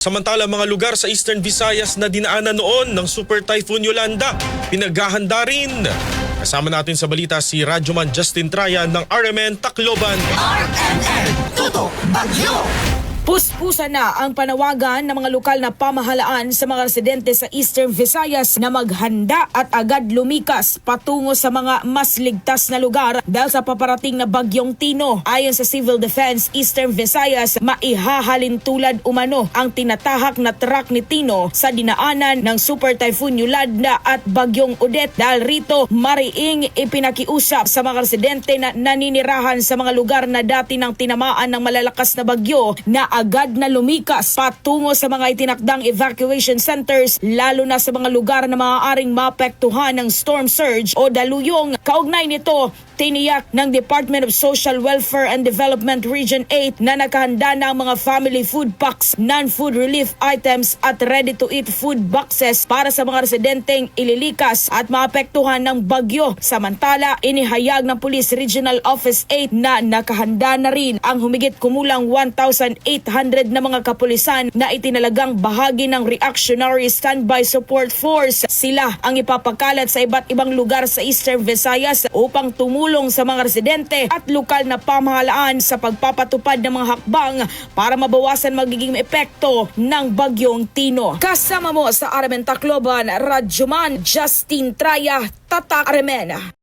Samantala mga lugar sa Eastern Visayas na dinaanan noon ng Super Typhoon Yolanda, pinaghahanda rin. Kasama natin sa balita si Radyoman Justin Traya ng RMN Tacloban. RMN Tutok Bagyo Puspusa na ang panawagan ng mga lokal na pamahalaan sa mga residente sa Eastern Visayas na maghanda at agad lumikas patungo sa mga mas ligtas na lugar dahil sa paparating na bagyong Tino. Ayon sa Civil Defense Eastern Visayas, maihahalin tulad umano ang tinatahak na truck ni Tino sa dinaanan ng Super Typhoon Yolanda at bagyong Odette dahil rito mariing ipinakiusap sa mga residente na naninirahan sa mga lugar na dati nang tinamaan ng malalakas na bagyo na agad na lumikas patungo sa mga itinakdang evacuation centers lalo na sa mga lugar na maaaring mapektuhan ng storm surge o daluyong. Kaugnay nito, tiniyak ng Department of Social Welfare and Development Region 8 na nakahanda na ang mga family food packs, non-food relief items at ready-to-eat food boxes para sa mga residenteng ililikas at maapektuhan ng bagyo. Samantala, inihayag ng Police Regional Office 8 na nakahanda na rin ang humigit kumulang 1,800 na mga kapulisan na itinalagang bahagi ng Reactionary Standby Support Force. Sila ang ipapakalat sa iba't ibang lugar sa Eastern Visayas upang tumulong sa mga residente at lokal na pamahalaan sa pagpapatupad ng mga hakbang para mabawasan magiging epekto ng bagyong Tino. Kasama mo sa Aramen Tacloban, Radyoman Justin Traya, Tatak Armen.